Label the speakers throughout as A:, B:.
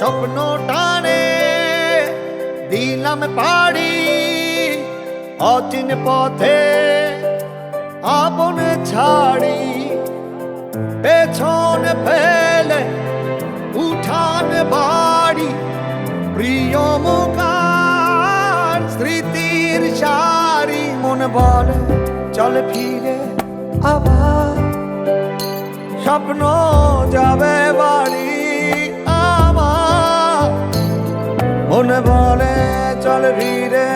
A: স্বপ্ন টানে, দিলাম পাড়ি অচিন পথে, আপন ছাড়ি। পেছন ফেলে উঠান বাড়ি, প্রিয় মুখার স্মৃতির সারি। মন বলে, চল ফিরে আবার। স্বপ্ন যাবে বাড়ি মনে বলে চল ফিরে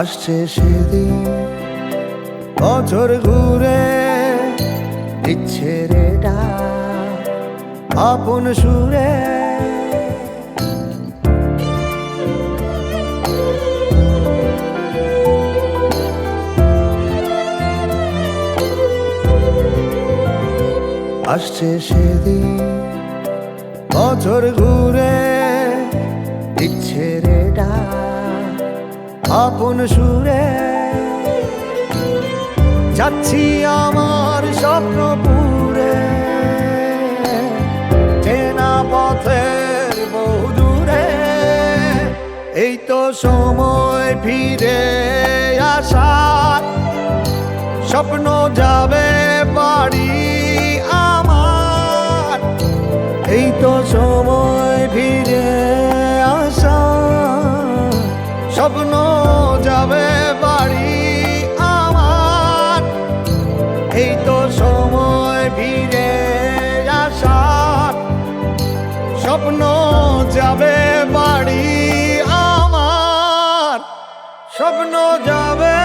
A: আসছে সেদিন। বছর ঘুরে দিচ্ছে রে ডাক, আপন সুরে। আসছে সেদিন। বছর ঘুরে দিচ্ছে রে আপন সুরে যাচ্ছি আমার স্বপ্ন পুরে। চেনা পথের বহু দূরে, এই তো সময় ফিরে আসার। স্বপ্ন যাবে বাড়ি আমার, এই তো সময় ফিরে স্বপ্ন যাবে বাড়ি আমার। এই তো সময় ভিড়ে আসার। স্বপ্ন যাবে বাড়ি আমার। স্বপ্ন যাবে